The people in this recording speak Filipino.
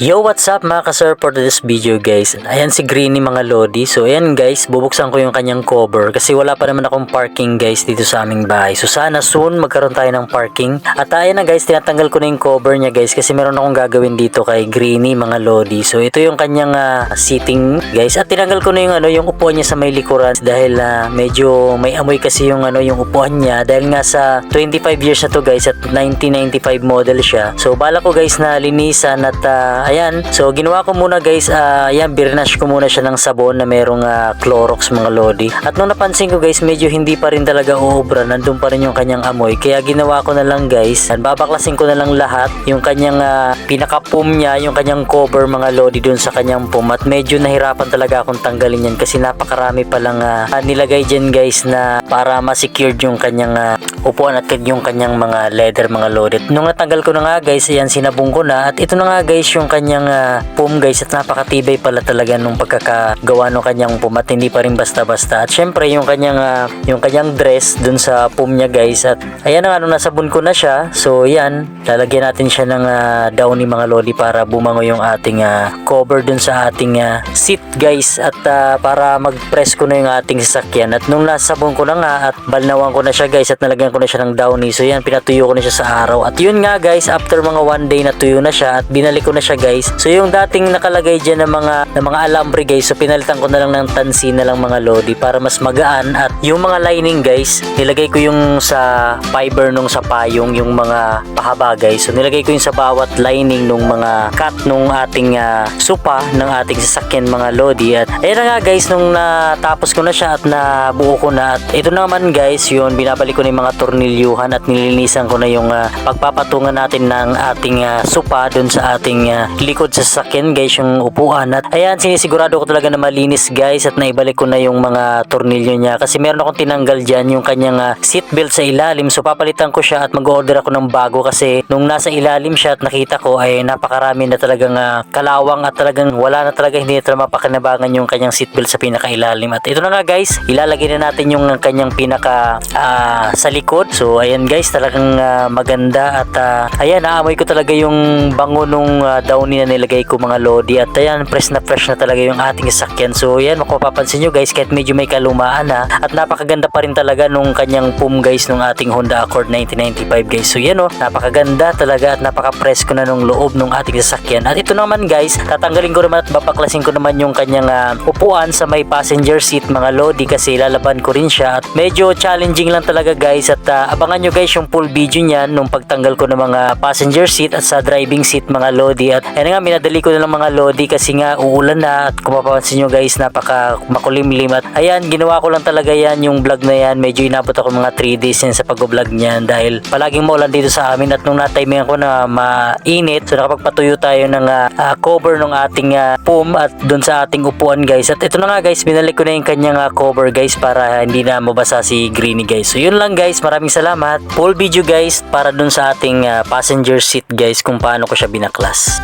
Yo, what's up mga ka-sir for this video guys? Ayan si Greeny mga Lodi. So ayan guys, bubuksan ko yung kanyang cover kasi wala pa naman akong parking guys dito sa aming bahay. So sana soon magkaroon tayo ng parking. At ayan na guys, tinatanggal ko na yung cover niya guys kasi meron akong gagawin dito kay Greeny mga Lodi. So ito yung kanyang ah, seating guys. At tinanggal ko na yung ano yung upuan niya sa may likuran dahil ah, medyo may amoy kasi yung ano yung upuan niya dahil nga sa 25 years na to guys at 1995 model siya. So bala ko guys na linisan at ah, ayan. So ginawa ko muna guys, ah, ayan birnash ko muna siya ng sabon na merong ah, Clorox mga lodi. At nung napansin ko guys, medyo hindi pa rin talaga uubra, nandun pa rin yung kanyang amoy. Kaya ginawa ko na lang guys, and babaklasin ko na lang lahat yung kanyang ah, pinaka-pum niya, yung kanyang cover mga lodi dun sa kanyang pum. At medyo nahirapan talaga akong tanggalin yan kasi napakarami palang ah, nilagay dyan guys na para ma-secured yung kanyang ah, upuan at yung kanyang mga leather mga loaded. Nung natanggal ko na nga guys, ayan sinabong ko na at ito na nga guys yung kanyang ah, pum guys at napakatibay pala talaga nung pagkakagawa ng kanyang pum at hindi pa rin basta-basta. At syempre yung kanyang ah, yung kanyang dress dun sa pum niya guys at ayan na nga nung nasabon ko na siya. So yan, lalagyan natin siya ng ah, downy mga lodi para bumango yung ating ah, cover dun sa ating ah, seat guys at ah, para mag-press ko na yung ating sasakyan at nung nasabon ko na nga at balnawan ko na siya guys at nalagyan ko na siya ng downy. So yan pinatuyo ko na siya sa araw. At yun nga guys after mga one day natuyo na siya at binalik ko na siya guys. So yung dating nakalagay dyan ng mga ng mga alambre guys so pinalitan ko na lang ng tansi na lang mga lodi para mas magaan. At yung mga lining guys nilagay ko yung sa fiber nung sa payong yung mga pahaba guys. So nilagay ko yung sa bawat lining nung mga cut nung ating ah, supa ng ating sasakyan mga lodi. At ayun na nga guys nung natapos ko na siya at nabuo ko na. At ito naman guys yun binabalik ko na yung mga tornilyuhan at nilinisan ko na yung ah, pagpapatungan natin ng ating ah, supa dun sa ating ah, likod sa sasakyan guys yung upuan. At ayan sinisigurado ko talaga na malinis guys at naibalik ko na yung mga tornilyo niya kasi meron akong tinanggal dyan yung kanyang ah, seat belt sa ilalim. So papalitan ko siya at mag-order ako ng bago kasi nung nasa ilalim siya at nakita ko ay napakarami na talagang ah, kalawang at talagang wala na talaga hindi na talaga mapakinabangan yung kanyang seat belt sa pinakailalim. At ito na nga guys ilalagay na natin yung kanyang pinaka ah, sa likod so ayan guys talagang ah, maganda at ah, ayan naamoy ko talaga yung bango nung ah, downy na nilagay ko mga lodi. At ayan fresh na fresh na talaga yung ating sasakyan. So ayan mapapansin nyo guys kahit medyo may kalumaan na at napakaganda pa rin talaga nung kanyang pum guys nung ating Honda Accord 1995 guys. So yan oh napakaganda talaga at napaka-presko na nung loob nung ating sasakyan. At ito naman guys tatanggalin ko naman at babaklasin ko naman yung kanyang ah, upuan sa may passenger seat mga lodi kasi lalaban ko rin siya. At medyo challenging lang talaga guys at ah, abangan nyo guys yung full video niyan nung pagtanggal ko ng mga passenger seat at sa driving seat mga lodi. At ayun nga minadali ko na lang mga lodi kasi nga uulan na at kung mapapansin nyo guys napaka makulimlim. At ayan ginawa ko lang talaga yan yung vlog na yan. Medyo inabot ako mga 3 days yan sa pag-vlog niyan dahil palaging maulan dito sa amin. At nung na-timing ko na mainit so nakapagpatuyo tayo ng ah, cover ng ating ah, pum at dun sa ating upuan guys. At ito na nga guys binalik ko na yung kanyang ah, cover guys para hindi na mabasa si Greeny guys. So yun lang guys maraming salamat. Full video guys para dun sa ating ah, passenger seat guys kung paano ko siya binaklas